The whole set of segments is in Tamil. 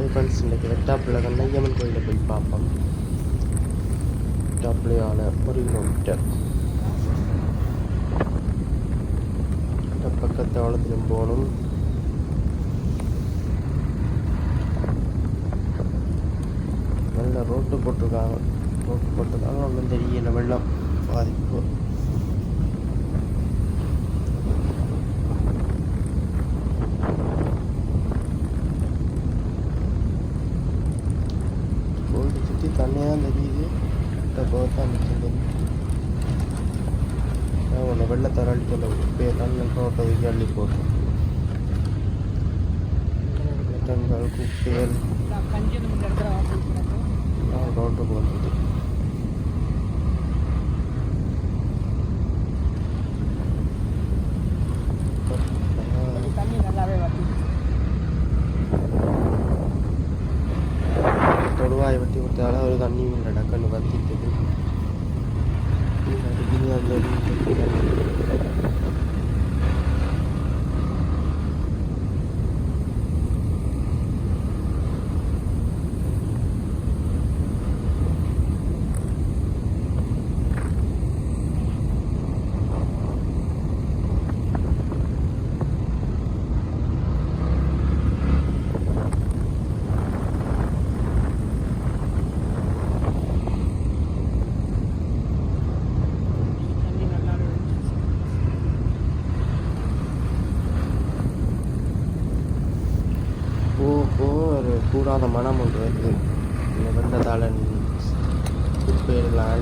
ஹாய் ஃப்ரெண்ட்ஸ் இன்றைக்கி வெட்டாப்பில் கண்ணையம்மன் கோயிலில் போய் பார்ப்போம். வெட்டாப்பிலையான ஒரு கிலோமீட்டர் இந்த பக்கத்து வளத்திலும் போகணும். நல்ல ரோட்டு போட்டிருக்காங்க. ரோட்டு போட்டிருக்காங்க. ஒன்றும் தெரியல. வெள்ளம் பாதிப்பு. கோல்டு சுற்றி தண்ணியாக தெரியுது கிட்ட போக நிற்கிது ஒன்று வெள்ளத்தை அள்ளிட்டு இப்போ தண்ணி ரோட்டை அள்ளி போட்டு வெள்ளங்கள் குப்பைகள் వాళ్ళు అన్నీ వీళ్ళు అడగండి వర్క్ ఇస్తుంది ஒரு மனம் ஒன்று வந்து இந்த வெள்ளத்தால் குப்பையெல்லாம்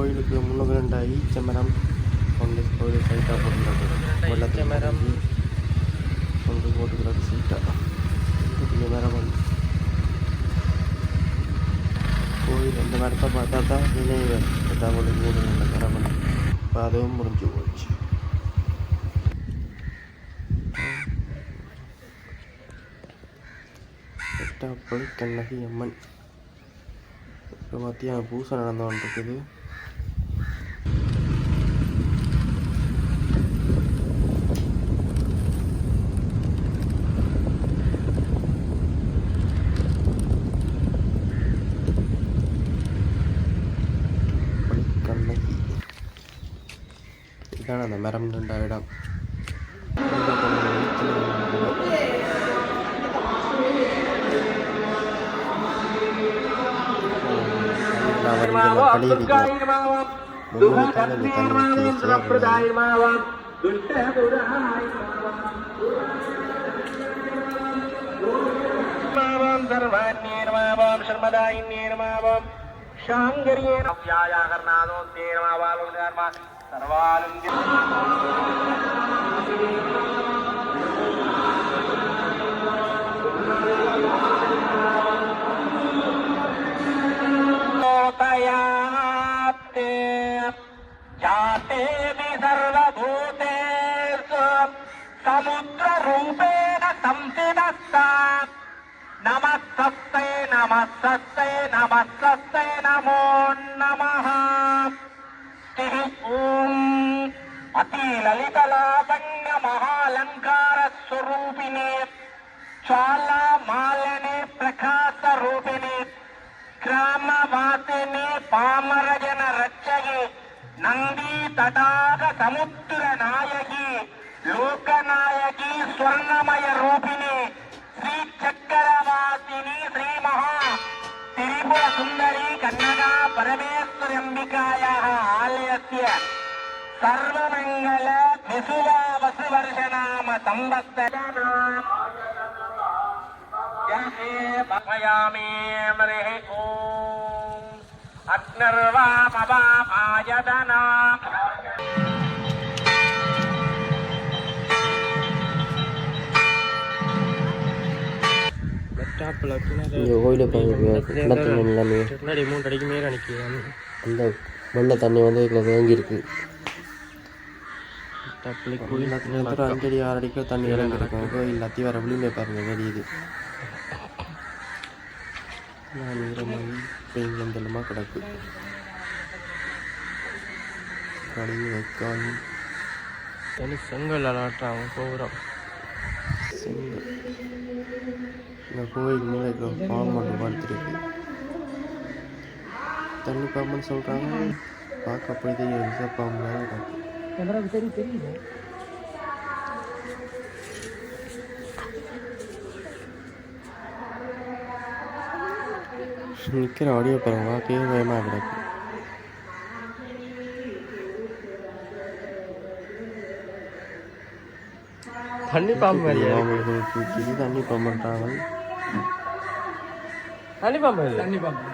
கோயிலுக்கு முன்னூறு ரெண்டு ஈச்ச மரம் கொண்டு கோயில் சைட்டாக போட்டுக்கிறது. வெள்ளத்தை மரம் கொண்டு போட்டுக்கிறது சீட்டாக பெரிய மரம் வந்து கோயில் இந்த மரத்தை பார்த்தா தான் நினைவு. தமிழ் மூணு இந்த மரம் இப்போ அதுவும் முடிஞ்சு போச்சு. கண்ணகி அம்மன். இப்போ மத்தியானம் பூசை நடந்து கொண்டிருக்குது கண்ணகி இதான் அந்த மரம் സമ്പ്രദായമാവാം സർവാന്യേർമാവാം ശർമ്മദായിന്യേർമാവാം ശാങ്കര്യേർമാവാം സർവാലും నమస్తై నమస్తై నమో నమ అతి లలిత మహాలంకార స్వరూపిణి చాలా మాలని ప్రకాశ రూపిణి గ్రామ పామరజన తటాక సముద్ర నాయకి లోకనాయకి స్వర్ణమయ రూపిణి ஆக்கிய சர்வமங்கல விசுவாவசு வருஷநாம சம்பத்தயாமேமரே ஓம். அக்னர்வாமபாமாயதனா கோயிலை பாருங்க எல்லாமே மூன்று அடிக்கு மேலே அனுப்பி அந்த வெள்ளை தண்ணி வந்து இதில் தேங்கியிருக்கு. கோயில் ஒரு அஞ்சடி ஆறு அடிக்கோ தண்ணி இறங்கிருக்கும் அத்தி வர விளிம்பே பாருங்க தெரியுது. நான் ஈரமாகி பெயிங்லம் தெல்லமாக கிடக்கு. கழுவி வைக்கால். தனி செங்கல் அலாட்டாங்க கோபுரம். செங்கல். இந்த கோயில் மேலே பாம்பு மட்டும் படுத்துருக்கு. தண்ணி பாம்புன்னு சொல்கிறாங்க பார்க்க போய் தெரியும் விஷ பாம்பு தான் கிடக்கு கேமராவுக்கு தெரியும் தெரியுது. நிற்கிற ஆடியோ பாருங்க வாக்கவே பயமாக கிடக்கு. தண்ணி பாம்பு மாதிரியா? தூக்கிது தண்ணி பாம்புன்றாங்க தண்ணி பாம்பு இல்லை? தண்ணி பார்ப்போம்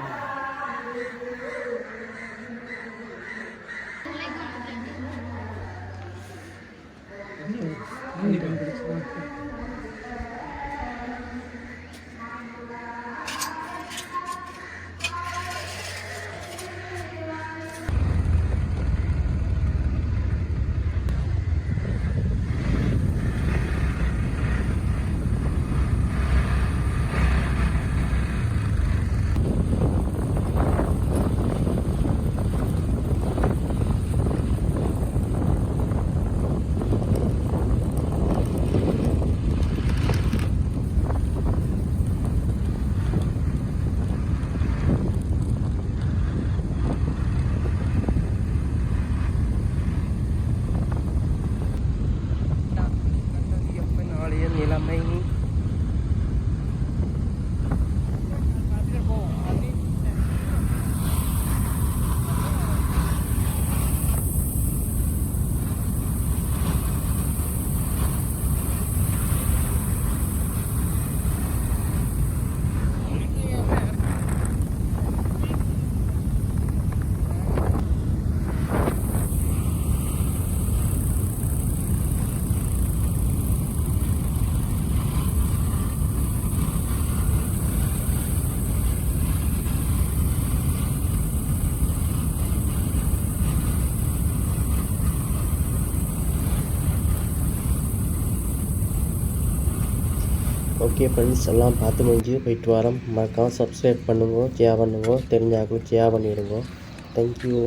ஓகே ஃப்ரெண்ட்ஸ் எல்லாம் பார்த்து முடிஞ்சு போயிட்டு வரோம். மறக்காமல் சப்ஸ்கிரைப் பண்ணுங்க ஷேர் பண்ணுங்க தெரிஞ்சாக்கும் ஷேர் பண்ணிவிடுங்க தேங்க்யூ